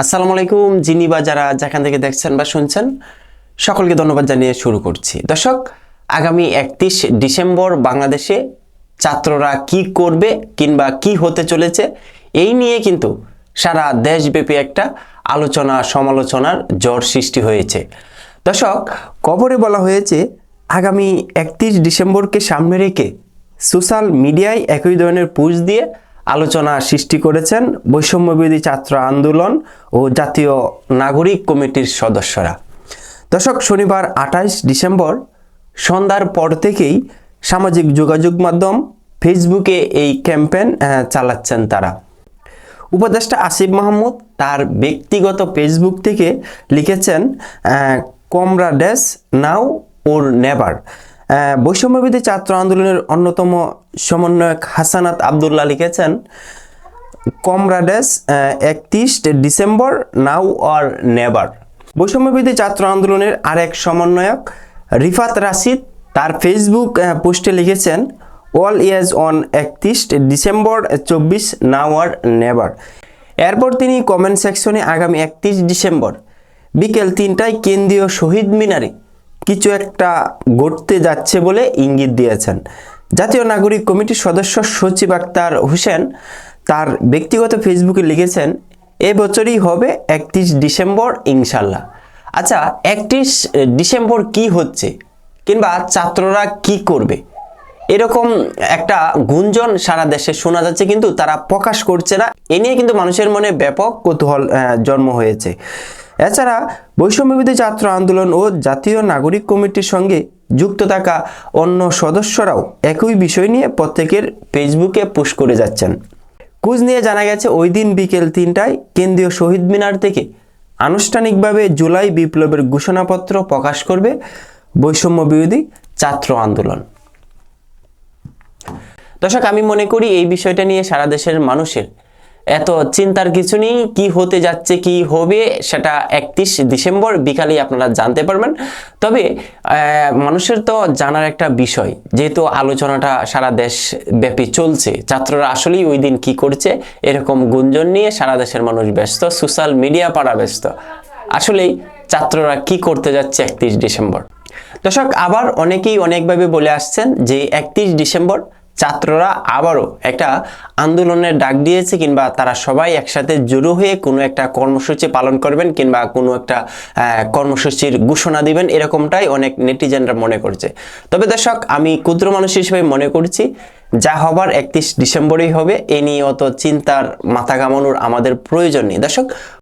আসসালামু আলাইকুম যিনি বা যারা যেখান থেকে দেখছেন বা শুনছেন, সকলকে ধন্যবাদ জানিয়ে শুরু করছি। দর্শক, আগামী একত্রিশ ডিসেম্বর বাংলাদেশে ছাত্ররা কি করবে কিংবা কি হতে চলেছে, এই নিয়ে কিন্তু সারা দেশব্যাপী একটা আলোচনা, সমালোচনার জ্বর সৃষ্টি হয়েছে। দর্শক কবরে বলা হয়েছে, আগামী একত্রিশ ডিসেম্বরকে সামনে রেখে সোশ্যাল মিডিয়ায় একই ধরনের পোস্ট দিয়ে আলোচনা সৃষ্টি করেছেন বৈষম্যবিরোধী ছাত্র আন্দোলন ও জাতীয় নাগরিক কমিটির সদস্যরা। দর্শক, শনিবার আঠাইশ ডিসেম্বর সন্ধ্যার পর থেকেই সামাজিক যোগাযোগ মাধ্যম ফেসবুকে এই ক্যাম্পেন চালাচ্ছেন তারা। উপদেষ্টা আসিফ মাহমুদ তার ব্যক্তিগত ফেসবুক থেকে লিখেছেন কমরাডেস নাও ওর নেভার। বৈষম্যবিধি ছাত্র আন্দোলনের অন্যতম সমন্বয়ক হাসানাত আবদুল্লাহ লিখেছেন, কমরাডেস একত্রিশ ডিসেম্বর, নাও অর নেভার। বৈষম্যবিধি ছাত্র আন্দোলনের আরেক সমন্বয়ক রিফাত রাশিদ তার ফেসবুক পোস্টে লিখেছেন অল ইয়াজ অন একত্রিশ ডিসেম্বর, চব্বিশ নাও আর নেভার। এরপর তিনি কমেন্ট সেকশনে আগামী একত্রিশ ডিসেম্বর বিকেল তিনটায় কেন্দ্রীয় শহীদ মিনারে কিছু একটা ঘটতে যাচ্ছে বলে ইঙ্গিত দিয়েছেন। জাতীয় নাগরিক কমিটির সদস্য সচিব আক্তার হোসেন তার ব্যক্তিগত ফেসবুকে লিখেছেন, এ বছরই হবে একত্রিশ ডিসেম্বর ইনশাল্লাহ আচ্ছা একত্রিশ ডিসেম্বর কি হচ্ছে? কিংবা ছাত্ররা কি করবে? এরকম একটা গুঞ্জন সারা দেশে শোনা যাচ্ছে, কিন্তু তারা প্রকাশ করছে না। এ নিয়ে কিন্তু মানুষের মনে ব্যাপক কৌতূহল জন্ম হয়েছে। এছাড়া বৈষম্যবিধি ছাত্র আন্দোলন ও জাতীয় নাগরিক কমিটির সঙ্গে যুক্ত থাকা অন্য সদস্যরাও একই বিষয় নিয়ে প্রত্যেকের ফেসবুকে পোস্ট করে যাচ্ছেন। কুজ নিয়ে জানা গেছে, ওই দিন বিকেল তিনটায় কেন্দ্রীয় শহীদ মিনার থেকে আনুষ্ঠানিকভাবে জুলাই বিপ্লবের ঘোষণাপত্র প্রকাশ করবে বৈষম্য বিরোধী ছাত্র আন্দোলন। দর্শক, আমি মনে করি এই বিষয়টা নিয়ে সারা দেশের মানুষের এত চিন্তার কিছু নেই, কি হতে যাচ্ছে, কি হবে, সেটা একত্রিশ ডিসেম্বর বিকালে আপনারা জানতে পারবেন। তবে মানুষের তো জানার একটা বিষয়, যেহেতু আলোচনাটা সারা দেশ ব্যাপী চলছে, ছাত্ররা আসলেই ওই দিন কি করছে, এরকম গুঞ্জন নিয়ে সারা দেশের মানুষ ব্যস্ত, সোশ্যাল মিডিয়া পাড়া ব্যস্ত। আসলেই ছাত্ররা কি করতে যাচ্ছে একত্রিশ ডিসেম্বর? দর্শক, আবার অনেকেই অনেকভাবে বলে আসছেন যে একত্রিশ ডিসেম্বর ছাত্ররা আবারও একটা আন্দোলনের ডাক দিয়েছে কিংবা তারা সবাই একসাথে জড়ো হয়ে কোনো একটা কর্মসূচি পালন করবেন কিংবা কোনো একটা কর্মসূচির ঘোষণা দিবেন, এরকমটাই অনেক নেটিজেনরা মনে করছে। তবে দর্শক, আমি ক্ষুদ্র মানুষ হিসেবে মনে করছি, যা হবার একত্রিশ ডিসেম্বরেই হবে, এ নিয়ে অত চিন্তার মাথা কামানোর আমাদের প্রয়োজন নেই। দর্শক